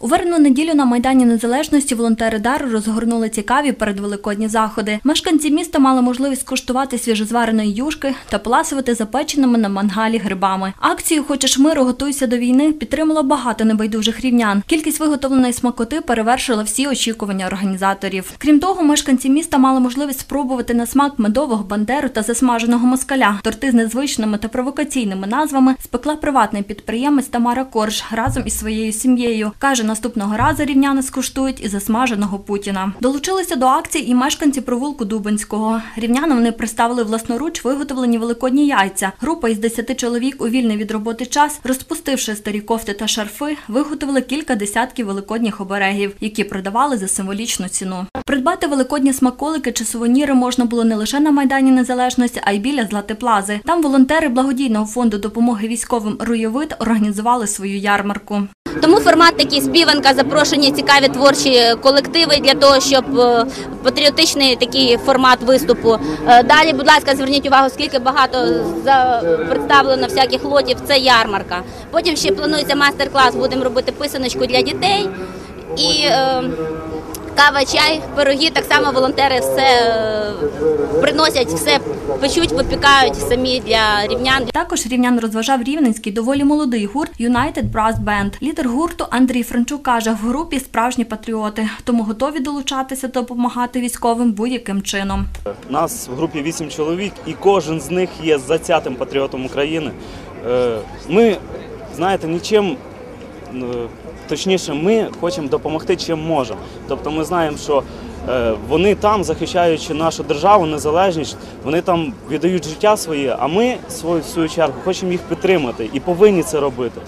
У верну неділю на Майдані Незалежності волонтери Дару розгорнули цікаві передвеликодні заходи. Мешканці міста мали можливість скуштувати свіжозвареної юшки та поласувати запеченими на мангалі грибами. Акцію Хочеш миру, готуйся до війни підтримало багато небайдужих рівнян. Кількість виготовленої смакоти перевершила всі очікування організаторів. Крім того, мешканці міста мали можливість спробувати на смак медового бандеру та засмаженого москаля. Торти з незвичними та провокаційними назвами спекла приватний підприємець Тамара Корж разом із своєю сім'єю. Каже, наступного разу рівняни скуштують і засмаженого Путіна. Долучилися до акції і мешканці провулку Дубинського. Рівнянам вони представили власноруч виготовлені великодні яйця. Група із 10 чоловік у вільний від роботи час, розпустивши старі кофти та шарфи, виготовили кілька десятків великодніх оберегів, які продавали за символічну ціну. Придбати великодні смаколики чи сувеніри можна було не лише на майдані Незалежності, а й біля Златиплази. Там волонтери благодійного фонду допомоги військовим Руєвид організували свою ярмарку. Тому формат такий співанка, запрошені цікаві творчі колективи для того, щоб е, патріотичний такий формат виступу. Е, Далі, будь ласка, зверніть увагу, скільки багато представлено всяких лотів. Це ярмарка. Потім ще планується майстер-клас. Будемо робити писаночку для дітей і. Кава, чай, пироги, так само волонтери все е, приносять, все печуть, випікають самі для рівнян. Також рівнян розважав рівненський доволі молодий гурт United Brass Band. Лідер гурту Андрій Франчук каже, в групі справжні патріоти, тому готові долучатися та допомагати військовим будь-яким чином. Нас в групі вісім чоловік, і кожен з них є зацятим патріотом України. Е, Ми, знаєте, нічим. Е, Точніше, ми хочемо допомогти чим можемо. Тобто ми знаємо, що е, вони там, захищаючи нашу державу, незалежність, вони там віддають життя своє, а ми в свою чергу хочемо їх підтримати і повинні це робити.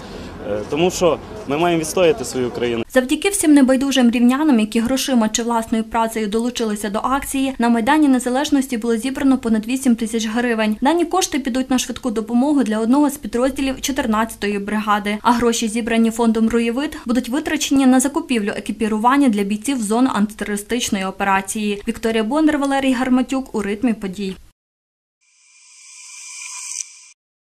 Е, Тому що ми маємо відстояти свою країну. Завдяки всім небайдужим рівнянам, які грошима чи власною працею долучилися до акції, на майдані незалежності було зібрано понад 8 тисяч гривень. Дані кошти підуть на швидку допомогу для одного з підрозділів 14-ї бригади. А гроші, зібрані фондом Руєвид, будуть витрачені на закупівлю екіпірування для бійців зони антитерористичної операції. Вікторія Бондар, Валерій Гарматюк у ритмі подій.